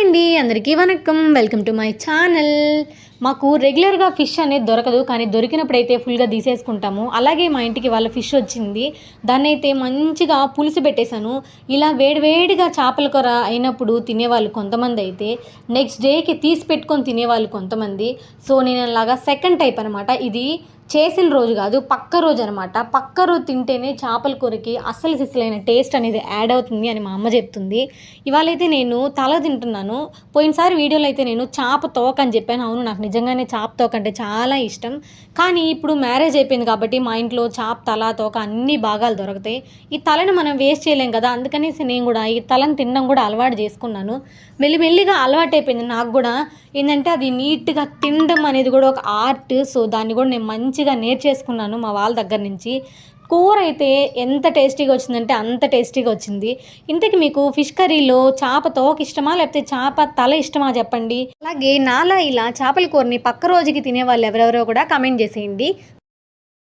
Hi అండి అందరికీ వనక్కం వెల్కమ్ టు మై ఛానల్. మాకు రెగ్యులర్గా ఫిష్ అనేది దొరకదు కానీ దొరికినప్పుడైతే ఫుల్గా తీసేసుకుంటాము. అలాగే మా ఇంటికి వాళ్ళ ఫిష్ వచ్చింది. దాన్ని అయితే మంచిగా పులుసు పెట్టేశాను. ఇలా వేడివేడిగా చేపల కూర అయినప్పుడు తినేవాళ్ళు కొంతమంది అయితే నెక్స్ట్ డేకి తీసి పెట్టుకొని తినేవాళ్ళు కొంతమంది. సో నేను అలాగా సెకండ్ టైప్ అనమాట ఇది చేసిన రోజు కాదు పక్క రోజు అనమాట. పక్క రోజు తింటేనే చేపల కూరకి అస్సలు సిసలైన టేస్ట్ అనేది యాడ్ అవుతుంది అని మా అమ్మ చెప్తుంది. ఇవాళైతే నేను తల తింటున్నాను. పోయినసారి వీడియోలో అయితే నేను చేప తోక అని చెప్పాను. అవును నాకు నిజంగానే చేప తోక అంటే చాలా ఇష్టం. కానీ ఇప్పుడు మ్యారేజ్ అయిపోయింది కాబట్టి మా ఇంట్లో చేప తల తోక అన్ని భాగాలు దొరుకుతాయి. ఈ తలని మనం వేస్ట్ చేయలేం కదా అందుకనేసి నేను కూడా ఈ తలని తినడం కూడా అలవాటు చేసుకున్నాను. మెల్లిమెల్లిగా అలవాటు అయిపోయింది నాకు కూడా. ఏంటంటే అది నీట్గా తినడం అనేది కూడా ఒక ఆర్ట్. సో దాన్ని కూడా నేను మంచి మంచిగా నేర్చేసుకున్నాను మా వాళ్ళ దగ్గర నుంచి. కూర అయితే ఎంత టేస్టీగా వచ్చిందంటే అంత టేస్టీగా వచ్చింది. ఇంతకి మీకు ఫిష్ కర్రీలో చేప తోక ఇష్టమా? లేకపోతే చేప తల ఇష్టమా? చెప్పండి. అలాగే నాలా ఇలా చేపల కూరని పక్క రోజుకి తినే వాళ్ళు ఎవరెవరో కూడా కమెంట్ చేసేయండి.